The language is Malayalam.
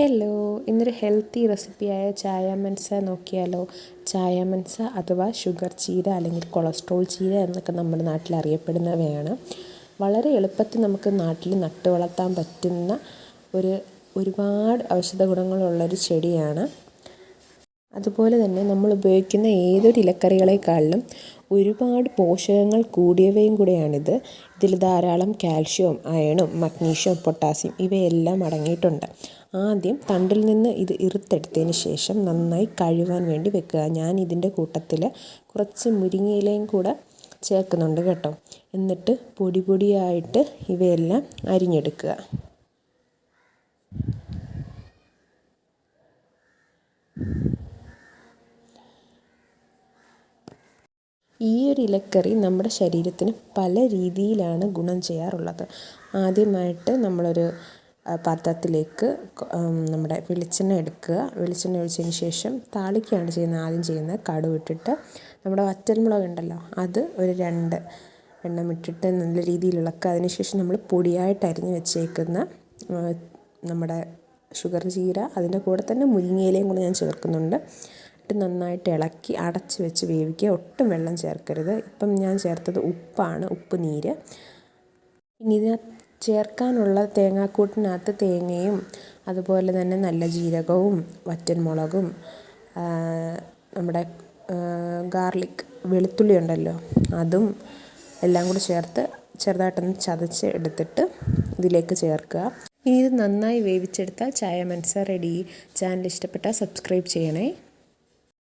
ഹലോ ഇന്നൊരു ഹെൽത്തി റെസിപ്പിയായ ചായ മൻസ നോക്കിയാലോ? ചായ മൻസ അഥവാ ഷുഗർ ചീര അല്ലെങ്കിൽ കൊളസ്ട്രോൾ ചീര എന്നൊക്കെ നമ്മുടെ നാട്ടിൽ അറിയപ്പെടുന്നവയാണ്. വളരെ എളുപ്പത്തിൽ നമുക്ക് നാട്ടിൽ നട്ടു വളർത്താൻ പറ്റുന്ന ഒരു ഒരുപാട് ഔഷധ ഗുണങ്ങളുള്ളൊരു ചെടിയാണ്. അതുപോലെ തന്നെ നമ്മൾ ഉപയോഗിക്കുന്ന ഏതൊരു ഇലക്കറികളെക്കാളിലും ഒരുപാട് പോഷകങ്ങൾ കൂടിയവയും കൂടെയാണിത്. ഇതിൽ ധാരാളം കാൽഷ്യവും അയണും മഗ്നീഷ്യവും പൊട്ടാസ്യം ഇവയെല്ലാം അടങ്ങിയിട്ടുണ്ട്. ആദ്യം തണ്ടിൽ നിന്ന് ഇത് ഇറുത്തെടുത്തതിന് ശേഷം നന്നായി കഴുകാൻ വേണ്ടി വെക്കുക. ഞാൻ ഇതിന്റെ കൂട്ടത്തിൽ കുറച്ച് മുരിങ്ങയിലയും കൂടെ ചേർക്കുന്നുണ്ട് കേട്ടോ. എന്നിട്ട് പൊടി പൊടിയായിട്ട് ഇവയെല്ലാം അരിഞ്ഞെടുക്കുക. ഈ ഒരു ഇലക്കറി നമ്മുടെ ശരീരത്തിന് പല രീതിയിലാണ് ഗുണം ചെയ്യാറുള്ളത്. ആദ്യമായിട്ട് നമ്മളൊരു പാത്രത്തിലേക്ക് നമ്മുടെ വെളിച്ചെണ്ണ എടുക്കുക. വെളിച്ചെണ്ണ ഒഴിച്ചതിന് ശേഷം താളിക്കാണ് ചെയ്യുന്നത്. ആദ്യം ചെയ്യുന്നത് കടുക് ഇട്ടിട്ട്. നമ്മുടെ വറ്റൽമുളക് ഉണ്ടല്ലോ അത് ഒരു രണ്ട് എണ്ണം ഇട്ടിട്ട് നല്ല രീതിയിൽ ഇളക്കുക. അതിന് ശേഷം നമ്മൾ പൊടിയായിട്ട് അരിഞ്ഞ് വെച്ചേക്കുന്ന നമ്മുടെ ഷുഗർ ചീര അതിന്റെ കൂടെ തന്നെ മുരിങ്ങയിലയും കൂടെ ഞാൻ ചേർക്കുന്നുണ്ട്. ഇട്ട് നന്നായിട്ട് ഇളക്കി അടച്ച് വെച്ച് വേവിക്കുക. ഒട്ടും വെള്ളം ചേർക്കരുത്. ഇപ്പം ഞാൻ ചേർത്തത് ഉപ്പാണ്. ഉപ്പ് നീര്. ഇനി ഇതിനകത്ത് ചേർക്കാനുള്ള തേങ്ങാക്കൂട്ടിനകത്ത് തേങ്ങയും അതുപോലെ തന്നെ നല്ല ജീരകവും വറ്റൽമുളകും നമ്മുടെ ഗാർലിക് വെളുത്തുള്ളി ഉണ്ടല്ലോ അതും എല്ലാം കൂടി ചേർത്ത് ചെറുതായിട്ടൊന്ന് ചതച്ച് എടുത്തിട്ട് ഇതിലേക്ക് ചേർക്കുക. ഇനി ഇത് നന്നായി വേവിച്ചെടുത്താൽ ചായ മനസ്സ റെഡി ചാനൽ ഇഷ്ടപ്പെട്ടാൽ സബ്സ്ക്രൈബ് ചെയ്യണേ.